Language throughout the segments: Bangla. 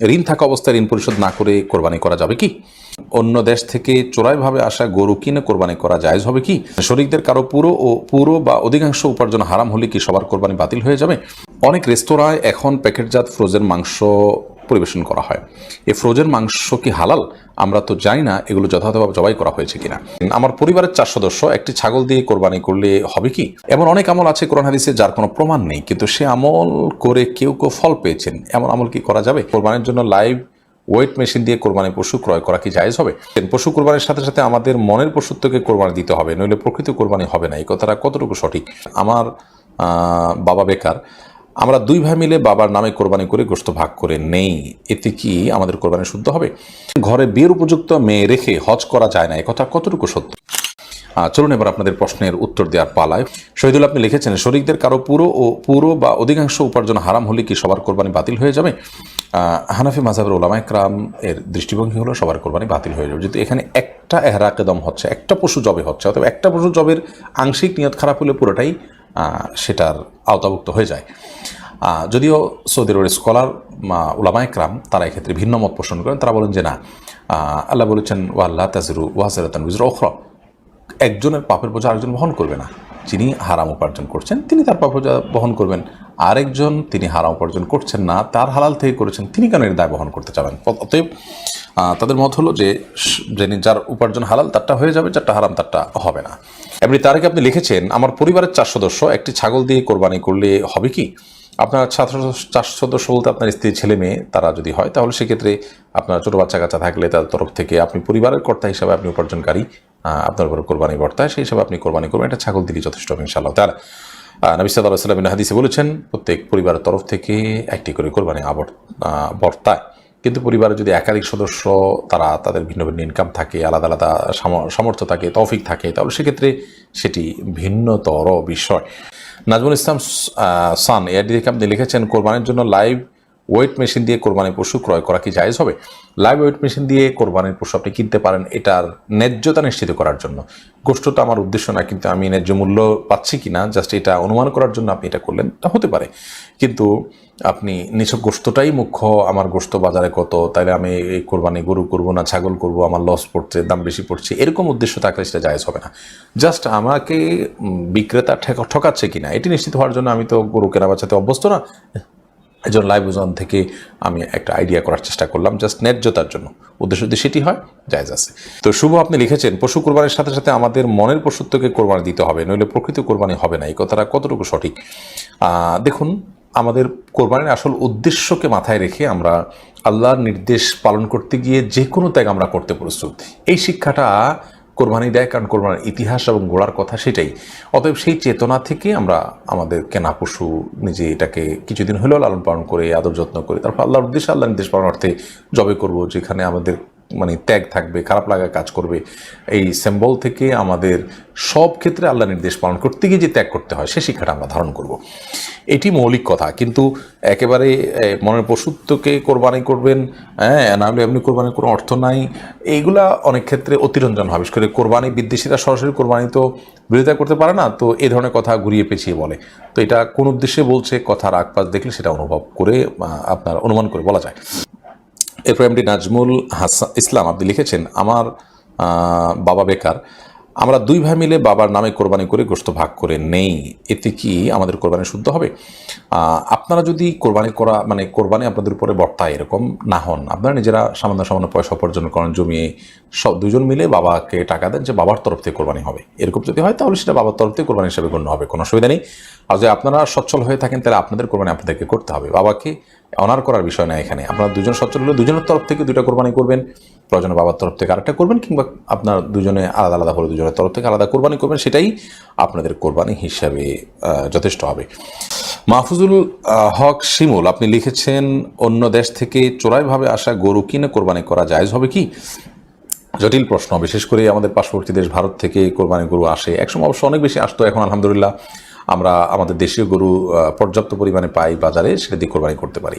ঋণ থাকা অবস্থায় ঋণ পরিশোধ না করে কোরবানি করা যাবে কি? অন্য দেশ থেকে চোরাইভাবে আসা গরু কিনে কোরবানি করা যায় হবে কি? শরিকদের কারও পুরো ও পুরো বা অধিকাংশ উপার্জন হারাম হলে কি সবার কোরবানি বাতিল হয়ে যাবে? অনেক রেস্তোরাঁয় এখন প্যাকেটজাত ফ্রোজেন মাংস পরিবেশন করা হয়। এই ফ্রোজেন মাংস কি হালাল? আমরা তো জানি না এগুলো যথাযথভাবে জবাই করা হয়েছে কিনা। আমার পরিবারের চার সদস্য, একটি ছাগল দিয়ে কোরবানি করলে হবে কি? এমন অনেক আমল আছে কোরআন হাদিসে যার কোনো প্রমাণ নেই, কিন্তু সে আমল করে কেউ কেউ ফল পেয়েছেন। এমন আমল কি করা যাবে? কোরবানির জন্য লাইভ ওয়েট মেশিন দিয়ে কোরবানি পশু ক্রয় করা কি জায়জ হবে? পশু কোরবানির সাথে সাথে আমাদের মনের পশুত্বকে কোরবানি দিতে হবে, নইলে প্রকৃত কোরবানি হবে না। এই কথাটা কতটুকু সঠিক? আমার বাবা বেকার। আমরা দুই ভাই মিলে বাবার নামে কোরবানি করে গোস্ত ভাগ করে নেই। এতে কি আমাদের কোরবানি শুদ্ধ হবে? ঘরে বিয়ের উপযুক্ত মেয়ে রেখে হজ করা যায় না, এ কথা কতটুকু সত্য? চলুন এবার আপনাদের প্রশ্নের উত্তর দেওয়ার পালায়। শহীদুল, আপনি লিখেছেন, শরিকদের কারও পুরো ও পুরো বা অধিকাংশ উপার্জন হারাম হলে কি সবার কোরবানি বাতিল হয়ে যাবে? হানাফি মাজাবের ওলামা একরাম এর দৃষ্টিভঙ্গি হলো, সবার কোরবানি বাতিল হয়ে যাবে। যদি এখানে একটা এহরাকেদম হচ্ছে, একটা পশু জবে হচ্ছে অথবা একটা পশু জবের আংশিক নিয়ত খারাপ হলে পুরোটাই সেটার আওতাভুক্ত হয়ে যায়। যদিও সৌদি আরবের স্কলার উলামা একরাম তারা এক্ষেত্রে ভিন্ন মত পোষণ করেন। তারা বলেন যে না আল্লাহ বলেছেন ওয়াল্লাহ তাজরু ওয়াজারাতান উজরা ওখরা একজনের পাপের বোঝা আরেকজন বহন করবে না। যিনি হারাম উপার্জন করছেন, তিনি তার পাপ বোঝা বহন করবেন। আরেকজন তিনি হারাম উপার্জন করছেন না, তার হালাল থেকে করেছেন, তিনি কেন এর দায় বহন করতে চাবেন? অতএব তাদের মত হলো যে যিনি যার উপার্জন হালাল তারটা হয়ে যাবে যারটা হারাম তারটা হবে না। এমনি তার আপনি লিখেছেন আমার পরিবারের চার সদস্য একটি ছাগল দিয়ে কোরবানি করলে হবে কি? আপনার ছাত্র চার সদস্য বলতে আপনার স্ত্রী ছেলে মেয়ে তারা যদি হয় তাহলে সেক্ষেত্রে আপনার ছোটো বাচ্চা কাচ্চা থাকলে তাদের তরফ থেকে আপনি পরিবারের কর্তা হিসাবে আপনি উপার্জনকারী আপনার উপর কোরবানি বর্তায় সেই হিসাবে আপনি কোরবানি করবেন। এটা ছাগল দিলেই যথেষ্ট ইনশাআল্লাহ। তার নবী সাল্লাহ সাল্লাম হাদিসে বলেছেন প্রত্যেক পরিবারের তরফ থেকে একটি করে কোরবানি আবর আহ, বর্তায়। কিন্তু পরিবারে যদি একাধিক সদস্য, তারা তাদের ভিন্ন ভিন্ন ইনকাম থাকে, আলাদা আলাদা সামর্থ্য থাকে, তৌফিক থাকে, তাহলে সেক্ষেত্রে সেটি ভিন্নতর বিষয়। নাজমুল ইসলাম সান, এআরডি থেকে আপনি লিখেছেন, কোরবানির জন্য লাইভ ওয়েট মেশিন দিয়ে কোরবানির পশু ক্রয় করা কি জায়জ হবে? লাইভ ওয়েট মেশিন দিয়ে কোরবানির পশু আপনি কিনতে পারেন এটার ন্যায্যতা নিশ্চিত করার জন্য। গোষ্ঠ তো আমার উদ্দেশ্য না, কিন্তু আমি ন্যায্য মূল্য পাচ্ছি কি না জাস্ট এটা অনুমান করার জন্য আপনি এটা করলেন, তা হতে পারে। কিন্তু আপনি নিছক গোস্তটাই মুখ্য, আমার গোস্ত বাজারে কত, তাইলে আমি এই কোরবানি গরু করব না, ছাগল করব, আমার লস পড়ছে, দাম বেশি পড়ছে, এরকম উদ্দেশ্য থাকলে সেটা জায়জ হবে না। জাস্ট আমাকে বিক্রেতা ঠেকা- ঠকাচ্ছে কিনা, এটি নিশ্চিত হওয়ার জন্য আমি তো গরু কেনা বাঁচাতে অভ্যস্ত না। একজন লাইভ ওজন থেকে আমি একটা আইডিয়া করার চেষ্টা করলাম জাস্ট ন্যায্যতার জন্য। উদ্দেশ্য যদি সেটি হয়, জায়জ আছে। তো শুভ, আপনি লিখেছেন, পশু কোরবানির সাথে সাথে আমাদের মনের পশুত্বকে কোরবানি দিতে হবে, নইলে প্রকৃত কোরবানি হবে না। এই কথাটা কতটুকু সঠিক? দেখুন, আমাদের কোরবানির আসল উদ্দেশ্যকে মাথায় রেখে আমরা আল্লাহর নির্দেশ পালন করতে গিয়ে যে কোনো ত্যাগ আমরা করতে প্রস্তুত। এই শিক্ষাটা কোরবানি দেয়, কারণ কোরবানির ইতিহাস এবং গোড়ার কথা সেটাই। অতএব সেই চেতনা থেকে আমরা আমাদের কেনা পশু নিজে এটাকে কিছুদিন হলেও লালন পালন করে, আদর যত্ন করে, তারপর আল্লাহর উদ্দেশ্যে আল্লাহ নির্দেশ পালন অর্থে জবে করব, যেখানে আমাদের মানে ত্যাগ থাকবে, খারাপ লাগা কাজ করবে। এই সিম্বল থেকে আমাদের সব ক্ষেত্রে আল্লাহ নির্দেশ পালন করতে গিয়ে যে ত্যাগ করতে হয়, সে শিক্ষাটা আমরা ধারণ করব। এটি মৌলিক কথা, কিন্তু একেবারে মনের পশুত্বকে কোরবানি করবেন হ্যাঁ নাহলে এমনি কোরবানির কোনো অর্থ নাই, এইগুলা অনেক ক্ষেত্রে অতিরঞ্জন হয়। বিশেষ করে কোরবানি, বিদ্বেষীরা সরাসরি কোরবানি তো বিরোধিতা করতে পারে না, তো এই ধরনের কথা ঘুরিয়ে পেঁচিয়ে বলে। তো এটা কোন উদ্দেশ্যে বলছে কথার আকপাস দেখলে সেটা অনুভব করে আপনার অনুমান করে বলা যায়। এরপর এমডি নাজমুল হাসান ইসলাম আপনি লিখেছেন আমার বাবা বেকার। আমরা দুই ভাই মিলে বাবার নামে কোরবানি করে গোস্ত ভাগ করে নেই। এতে কি আমাদের কোরবানি শুদ্ধ হবে? আপনারা যদি কোরবানি করা মানে কোরবানি আপনাদের উপরে বর্তায় এরকম না হন, আপনারা নিজেরা সামান্য সামান্য পয়সা উপার্জন করেন, জমিয়ে সব দুজন মিলে বাবাকে টাকা দেন যে বাবার তরফ থেকে কোরবানি হবে। এরকম যদি হয় তাহলে সেটা বাবার তরফ থেকে কোরবানি হিসাবে গণ্য হবে, কোনো অসুবিধা নেই। আর যদি আপনারা সচ্ছল হয়ে থাকেন, তাহলে আপনাদের কোরবানি আপনাদেরকে করতে হবে। বাবাকে অনার করার বিষয় না এখানে। আপনারা দুজন সচ্ছল হলে দুজনের তরফ থেকে দুইটা কোরবানি করবেন। প্রয়োজনে বাবার তরফ থেকে আরেকটা করবেন কিংবা আপনার দুজনে আলাদা আলাদা হলে দুজনের তরফ থেকে আলাদা কোরবানি করবেন, সেটাই আপনাদের কোরবানি হিসাবে যথেষ্ট হবে। মাহফুজুল হক শিমুল, আপনি লিখেছেন, অন্য দেশ থেকে চোরাইভাবে আসা গরু কিনে কোরবানি করা জায়েজ হবে কি? জটিল প্রশ্ন, বিশেষ করে আমাদের পার্শ্ববর্তী দেশ ভারত থেকে কোরবানি গরু আসে। একসময় অবশ্য অনেক বেশি আসতো, এখন আলহামদুলিল্লাহ আমরা আমাদের দেশীয় গরু পর্যাপ্ত পরিমাণে পাই বাজারে সেটা দিয়ে কোরবানি করতে পারি।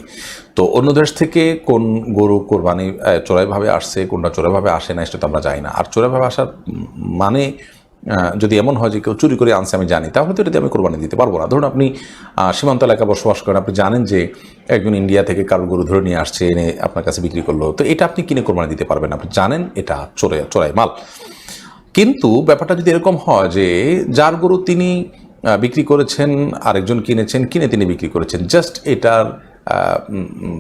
তো অন্য দেশ থেকে কোন গরু কোরবানি চোরাইভাবে আসছে, কোনটা চোরাইভাবে আসে না, সেটা তো আমরা জানি না। আর চোরাইভাবে আসার মানে যদি এমন হয় যে কেউ চুরি করে আনছে, আমি জানি, তাহলে তো এটাতে আমি কোরবানি দিতে পারব না। ধরুন আপনি সীমান্ত এলাকায় বসবাস করেন, আপনি জানেন যে একজন ইন্ডিয়া থেকে কারোর গরু ধরে নিয়ে আসছে, এনে আপনার কাছে বিক্রি করল, তো এটা আপনি কিনে কোরবানি দিতে পারবেন আপনি জানেন এটা চোরে চোরাই মাল। কিন্তু ব্যাপারটা যদি এরকম হয় যে, যার গরু তিনি বিক্রি করেছেন, আরেকজন কিনেছেন, কিনে তিনি বিক্রি করেছেন। জাস্ট এটার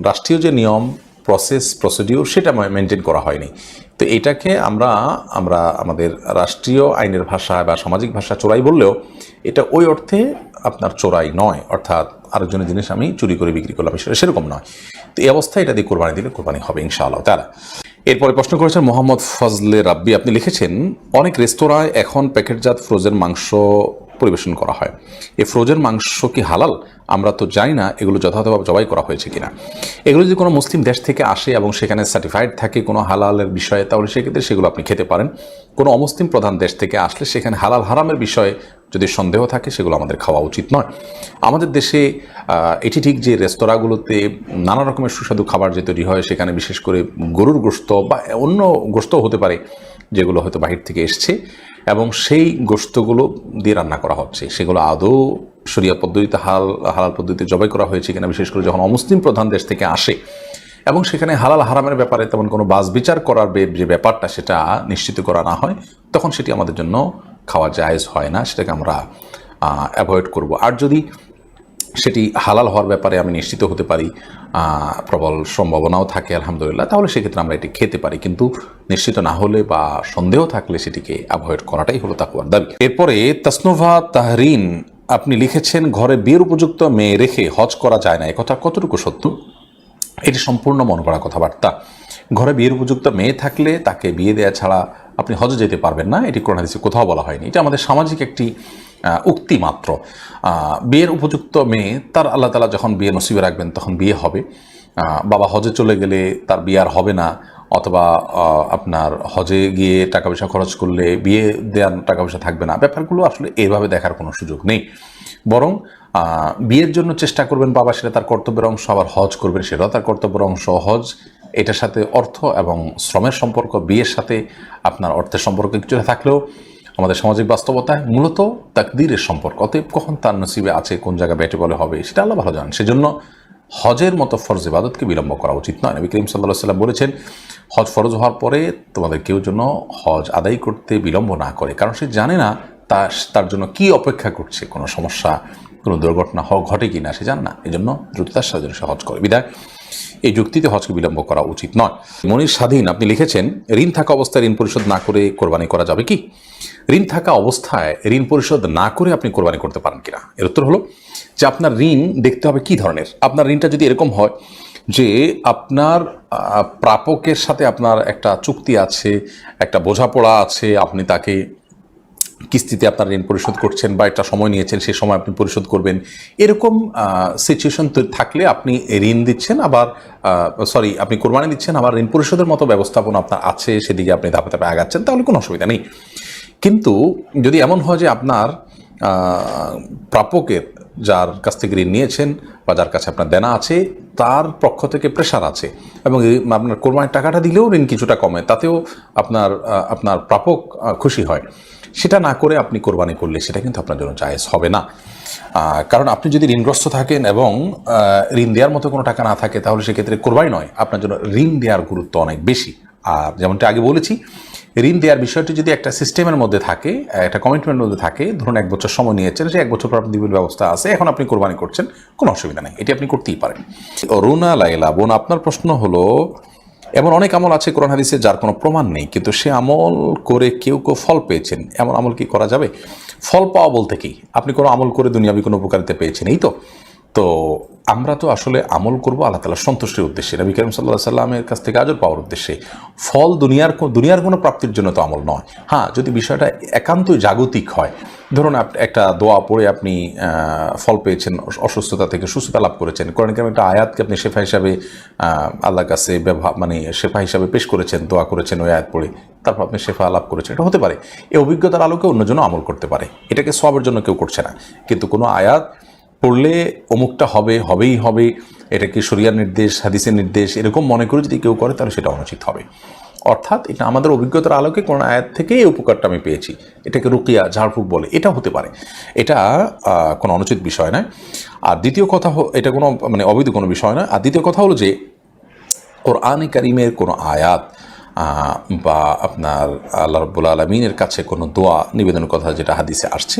রাষ্ট্রীয় যে নিয়ম প্রসেস প্রসিডিউর সেটা মেনটেন করা হয়নি। তো এটাকে আমরা আমরা আমাদের রাষ্ট্রীয় আইনের ভাষা বা সামাজিক ভাষা চোরাই বললেও, এটা ওই অর্থে আপনার চোরাই নয়। অর্থাৎ আরেকজনের জিনিস আমি চুরি করে বিক্রি করলাম, সেটা সেরকম নয়। তো এই অবস্থায় এটা দিয়ে কোরবানি দিলে কোরবানি হবে, ইনশাআল্লাহ। তারা, এরপরে প্রশ্ন করেছেন মোহাম্মদ ফজলে রাব্বি, আপনি লিখেছেন, অনেক রেস্তোরাঁয় এখন প্যাকেটজাত ফ্রোজেন মাংস পরিবেশন করা হয়। এই ফ্রোজেন মাংস কি হালাল? আমরা তো জানি না এগুলো যথাযথভাবে জবাই করা হয়েছে কিনা। এগুলো যদি কোনো মুসলিম দেশ থেকে আসে এবং সেখানে সার্টিফাইড থাকে কোনো হালালের বিষয়ে, তাহলে সেক্ষেত্রে সেগুলো আপনি খেতে পারেন। কোনো অমুসলিম প্রধান দেশ থেকে আসলে সেখানে হালাল হারামের বিষয়ে যদি সন্দেহ থাকে, সেগুলো আমাদের খাওয়া উচিত নয়। আমাদের দেশে এটি ঠিক যে রেস্তোরাঁগুলোতে নানা রকমের সুস্বাদু খাবার যে তৈরি হয়, সেখানে বিশেষ করে গরুর গোস্ত বা অন্য গোস্ত হতে পারে, যেগুলো হয়তো বাহির থেকে এসছে এবং সেই গোস্তগুলো দিয়ে রান্না করা হচ্ছে। সেগুলো আদৌ শরিয়া পদ্ধতিতে, হাল, হালাল পদ্ধতিতে জবাই করা হয়েছে কিনা, বিশেষ করে যখন অমুসলিম প্রধান দেশ থেকে আসে এবং সেখানে হালাল হারামের ব্যাপারে তেমন কোনো বাস বিচার করার যে ব্যাপারটা, সেটা নিশ্চিত করা না হয়, তখন সেটি আমাদের জন্য খাওয়া জায়েজ হয় না, সেটাকে আমরা অ্যাভয়েড করব। আর যদি সেটি হালাল হওয়ার ব্যাপারে আমি নিশ্চিত হতে পারি প্রবল সম্ভাবনাও থাকে, আলহামদুলিল্লাহ, তাহলে সেক্ষেত্রে আমরা এটি খেতে পারি। কিন্তু নিশ্চিত না হলে বা সন্দেহ থাকলে সেটিকে অ্যাভয়েড করাটাই হলো তাকুয়ার দাবি। এরপরে, তাসনোভা তাহরিন, আপনি লিখেছেন, ঘরে বিয়ের উপযুক্ত মেয়ে রেখে হজ করা যায় না। একথা কতটুকু সত্য? এটি সম্পূর্ণ মন করা কথাবার্তা। ঘরে বিয়ের উপযুক্ত মেয়ে থাকলে তাকে বিয়ে দেওয়া ছাড়া আপনি হজে যেতে পারবেন না। এটি কোরআন হাদিসে কোথাও বলা হয়নি। এটা আমাদের সামাজিক একটি উক্তি মাত্র। বিয়ের উপযুক্ত মেয়ে, তার আল্লাহ তালা যখন বিয়ে নসিবে রাখবেন তখন বিয়ে হবে। বাবা হজে চলে গেলে তার বিয়ে আর হবে না। অথবা আপনার হজে গিয়ে টাকা পয়সা খরচ করলে বিয়ে দেওয়ার টাকা পয়সা থাকবে না। ব্যাপারগুলো আসলে এইভাবে দেখার কোনো সুযোগ নেই। বরং বিয়ের জন্য চেষ্টা করবেন বাবা, সেটা তার কর্তব্যের অংশ। আবার হজ করবেন, সেটাও তার কর্তব্যের অংশ। হজ এটার সাথে অর্থ এবং শ্রমের সম্পর্ক, বিয়ের সাথে আপনার অর্থের সম্পর্ক কিছুটা থাকলেও আমাদের সামাজিক বাস্তবতায় মূলত তাকদিরের সম্পর্ক। অতএব কখন তার নসিবে আছে, কোন জায়গায় ব্যাটে বলে হবে, সেটা আল্লাহ ভালো জানেন। সেজন্য হজের মতো ফরজ ইবাদতকে বিলম্ব করা উচিত নয়। নবী করিম সাল্লাহ সাল্লাম বলেছেন, হজ ফরজ হওয়ার পরে তোমাদের কেউ যেন হজ আদায় করতে বিলম্ব না করে। কারণ সে জানে না তা তার জন্য কি অপেক্ষা করছে, কোনো সমস্যা, কোনো দুর্ঘটনা ঘটে কি না সে জান না। এই জন্য দ্রুততার সাথে সে হজ করে। বিদায়। এই যুক্তিতে হজকে বিলম্ব করা উচিত নয়। মনির স্বাধীন, আপনি লিখেছেন, ঋণ থাকা অবস্থায় ঋণ পরিশোধ না করে কোরবানি করা যাবে কি? ঋণ থাকা অবস্থায় ঋণ পরিশোধ না করে আপনি কোরবানি করতে পারেন কিনা? এর উত্তর হলো যে আপনার ঋণ দেখতে হবে কি ধরনের? আপনার ঋণটা যদি এরকম হয় যে আপনার প্রাপকের সাথে আপনার একটা চুক্তি আছে, একটা বোঝাপড়া আছে, আপনি তাকে কিস্তিতে আপনার ঋণ পরিশোধ করছেন বা একটা সময় নিয়েছেন, সেই সময় আপনি পরিশোধ করবেন। এরকম সিচুয়েশন থাকলে আপনি ঋণ দিচ্ছেন, আবার সরি আপনি কোরবানি দিচ্ছেন, আবার ঋণ পরিশোধের মতো ব্যবস্থাপনা আপনার আছে, সেদিকে আপনি ধাপে ধাপে আগাচ্ছেন, তাহলে কোনো অসুবিধা নেই। কিন্তু যদি এমন হয় যে আপনার প্রাপকের যার কাছ থেকে ঋণ নিয়েছেন বা যার কাছে আপনার দেনা আছে, তার পক্ষ থেকে প্রেশার আছে এবং আপনার কোরবানির টাকাটা দিলেও ঋণ কিছুটা কমে, তাতেও আপনার আপনার প্রাপক খুশি হয়। সেটা না করে আপনি কোরবানি করলে সেটা কিন্তু আপনার জন্য জায়েজ হবে না। কারণ আপনি যদি ঋণগ্রস্ত থাকেন এবং ঋণ দেওয়ার মতো কোনো টাকা না থাকে, তাহলে সেক্ষেত্রে কোরবানি নয়, আপনার জন্য ঋণ দেওয়ার গুরুত্ব অনেক বেশি। আর যেমনটা আগে বলেছি, ঋণ দেওয়ার বিষয়টি যদি একটা সিস্টেমের মধ্যে থাকে, একটা কমিটমেন্টের মধ্যে থাকে, ধরুন এক বছর সময় নিয়েছেন সে এক বছর পর আপনি দিবের ব্যবস্থা আছে, এখন আপনি কোরবানি করছেন, কোনো অসুবিধা নেই, এটি আপনি করতেই পারেন। রুনা লাইলা বোন, আপনার প্রশ্ন হলো এমন অনেক আমল আছে কোরআন হাদিসে যার কোনো প্রমাণ নেই, কিন্তু সে আমল করে কেউ কেউ ফল পেয়েছেন। এমন আমল কি করা যাবে? ফল পাওয়া বলতে কি? আপনি কোনো আমল করে দুনিয়াবি কোনো উপকারিতা পেয়েছেন, এই তো? তো আমরা তো আসলে আমল করব আল্লাহ তালা সন্তুষ্টির উদ্দেশ্যে। নবী করিম সাল্লাহ সাল্লামের কাছ থেকে আজর পাওয়ার উদ্দেশ্যে। ফল দুনিয়ার দুনিয়ার কোনো প্রাপ্তির জন্য তো আমল নয়। হ্যাঁ যদি বিষয়টা একান্তই জাগতিক হয়, ধরুন একটা দোয়া পড়ে আপনি ফল পেয়েছেন অসুস্থতা থেকে সুস্থতা লাভ করেছেন, কোরআন কারিমের একটা আয়াতকে আপনি শেফা হিসাবে আল্লাহর কাছে ব্যবহার মানে শেফা হিসাবে পেশ করেছেন, দোয়া করেছেন ওই আয়াত পড়ে, তারপর আপনি শেফা লাভ করেছেন। এটা হতে পারে। এই অভিজ্ঞতার আলোকে অন্যজন আমল করতে পারে। এটাকে সবের জন্য কেউ করছে না। কিন্তু কোনো আয়াত পড়লে অমুকটা হবে, হবেই হবে, এটা কি শরিয়ার নির্দেশ, হাদিসের নির্দেশ, এরকম মনে করে যদি কেউ করে তাহলে সেটা অনুচিত হবে। অর্থাৎ এটা আমাদের অভিজ্ঞতার আলোকে কোন আয়াত থেকে এই উপকারটা আমি পেয়েছি। এটাকে রুকিয়া, ঝাড়ফুঁক বলে এটা হতে পারে। এটা কোনো অনুচিত বিষয় নয়। আর দ্বিতীয় কথা এটা কোনো মানে অবৈধ কোনো বিষয় নয়। আর দ্বিতীয় কথা হলো যে, কোরআনে কারিমের কোনো আয়াত বা আপনার আল্লাহ রব্বুল আলমিনের কাছে কোনো দোয়া, নিবেদনের কথা যেটা হাদিসে আসছে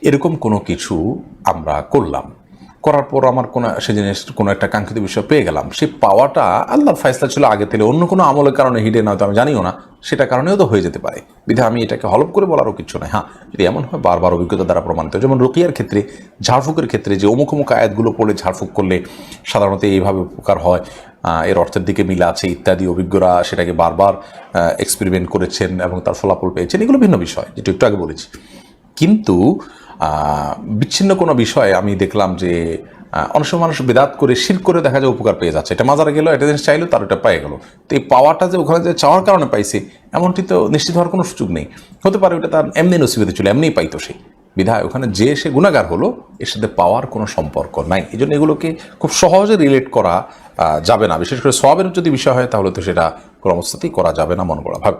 এরকম কোনো কিছু আমরা করলাম। করার পর আমার কোনো, সে জিনিস, কোনো একটা কাঙ্ক্ষিত বিষয় পেয়ে গেলাম। সেই পাওয়াটা আল্লাহর ফাইসলা ছিল আগে থেকে। অন্য কোনো আমলের কারণে হিডে নয়তো আমি জানিও না। সেটা কারণেও তো হয়ে যেতে পারে। বিধা আমি এটাকে হলপ করে বলারও কিছু নয় হ্যাঁ যদি এমন হয়, বারবার অভিজ্ঞতা দ্বারা প্রমাণিত যেমন রুকিয়ার ক্ষেত্রে, ঝাড়ফুঁকের ক্ষেত্রে যে অমুক অমুক আয়াতগুলো পড়লে ঝাড়ফুঁক করলে সাধারণত এইভাবে উপকার হয়। এর অর্থের দিকে মিল আছে, ইত্যাদি। অভিজ্ঞরা সেটাকে বারবার এক্সপেরিমেন্ট করেছেন এবং তার ফলাফল পেয়েছেন। এগুলো ভিন্ন বিষয়, যেটা একটু আগে বলেছি। কিন্তু বিচ্ছিন্ন কোনো বিষয়ে আমি দেখলাম যে অনেক সময় মানুষ বেদাত করে, শির করে দেখা যায় উপকার পেয়ে যাচ্ছে। এটা মাজারে গেল এটা জিনিস চাইলো, তার এটা পেয়ে গেল। তো এই পাওয়াটা যে ওখানে যে চাওয়ার কারণে পাইছে, এমনটি তো নিশ্চিত হওয়ার কোনো সুযোগ নেই। হতে পারে ওটা তার এমনি নসিবেতে ছিল এমনিই পাইতো সে। বিধায় ওখানে যে সে গুণাগার হলো, এর সাথে পাওয়ার কোনো সম্পর্ক নাই। এই জন্য এগুলোকে খুব সহজে রিলেট করা যাবে না। বিশেষ করে সবের যদি বিষয় হয়, তাহলে তো সেটা কোনো অবস্থাতেই করা যাবে না মন করা ভাবে।